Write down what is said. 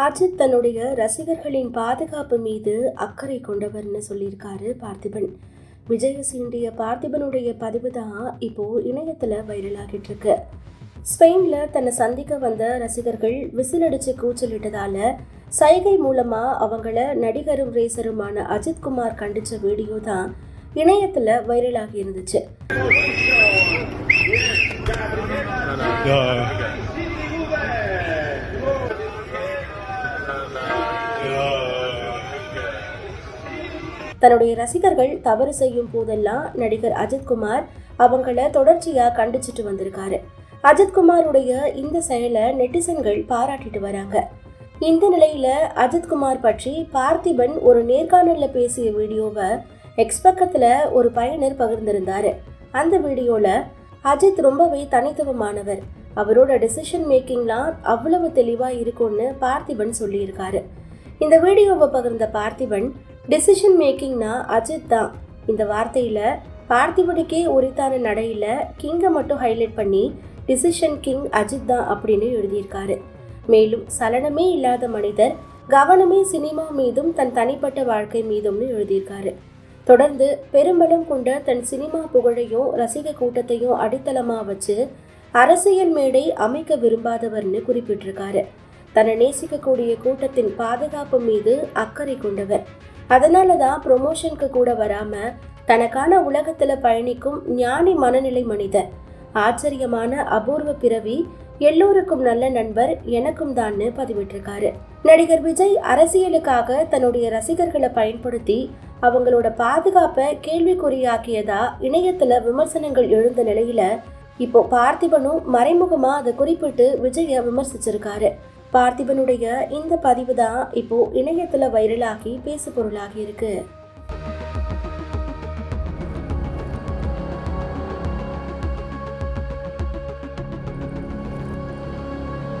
அஜித் தன்னுடைய ரசிகர்களின் பாதுகாப்பு மீது அக்கறை கொண்டவர்னு சொல்லியிருக்காரு பார்த்திபன். விஜய சீண்டிய பார்த்திபனுடைய பதிவு தான் இப்போ இணையத்தில் வைரல் ஆகிட்டு இருக்கு. ஸ்பெயின்ல தன்னை சந்திக்க வந்த ரசிகர்கள் விசில் அடிச்சு கூச்சலிட்டதால சைகை மூலமா அவங்கள நடிகரும் ரேசருமான அஜித் குமார் கண்டிச்ச வீடியோ தான் இணையத்தில் வைரல் ஆகி இருந்துச்சு. தன்னுடைய ரசிகர்கள் தவறு செய்யும் போதெல்லாம் நடிகர் அஜித்குமார் அவங்கள தொடர்ச்சியா கண்டிச்சிட்டு வந்திருக்காரு. அஜித்குமாருடைய இந்த செயலை நெட்டிசன்கள் பாராட்டிட்டு வராங்க. இந்த நிலையில அஜித்குமார் பற்றி பார்த்திபன் ஒரு நேர்காணல்ல பேசிய வீடியோவை எக்ஸ் பக்கத்துல ஒரு பயனர் பகிர்ந்திருந்தாரு. அந்த வீடியோல அஜித் ரொம்பவே தனித்துவமானவர். அவரோட டெசிஷன் மேக்கிங்லாம் அவ்வளவு தெளிவா இருக்கும்னு பார்த்திபன் சொல்லியிருக்காரு. இந்த வீடியோவை பகிர்ந்த பார்த்திபன் டிசிஷன் மேக்கிங்னா அஜித் தான். இந்த வார்த்தையில் பார்த்திபனுக்கே உரித்தான நடையில் கிங்கை மட்டும் ஹைலைட் பண்ணி டிசிஷன் கிங் அஜித் தான் அப்படின்னு எழுதியிருக்காரு. மேலும் சலனமே இல்லாத மனிதர் கவனமே சினிமா மீதும் தன் தனிப்பட்ட வாழ்க்கை மீதும்னு எழுதியிருக்காரு. தொடர்ந்து பெரும்பலம் கொண்ட தன் சினிமா புகழையும் ரசிக கூட்டத்தையும் அடித்தளமாக வச்சு அரசியல் மேடை அமைக்க விரும்பாதவர்னு குறிப்பிட்டிருக்காரு. தன்னை நேசிக்கக்கூடிய கூட்டத்தின் பாதுகாப்பு மீது அக்கறை கொண்டவர். அதனால தான் ப்ரொமோஷனுக்கு கூட வராமல் தனக்கான உலகத்தில் பயணிக்கும் ஞானி மனநிலை மனிதர். ஆச்சரியமான அபூர்வ பிறவி எல்லோருக்கும் நல்ல நண்பர் எனக்கும் தான்னு பதிவிட்டிருக்காரு. நடிகர் விஜய் அரசியலுக்காக தன்னுடைய ரசிகர்களை பயன்படுத்தி அவங்களோட பாதுகாப்பை கேள்விக்குறியாக்கியதா இணையத்துல விமர்சனங்கள் எழுந்த நிலையில இப்போ பார்த்திபனும் மறைமுகமா அதை குறிப்பிட்டு விஜய விமர்சிச்சிருக்காரு. பார்த்திபனுடைய இந்த பதிவு தான் இப்போ இணையத்துல வைரலாகி பேசு பொருளாகி இருக்கு.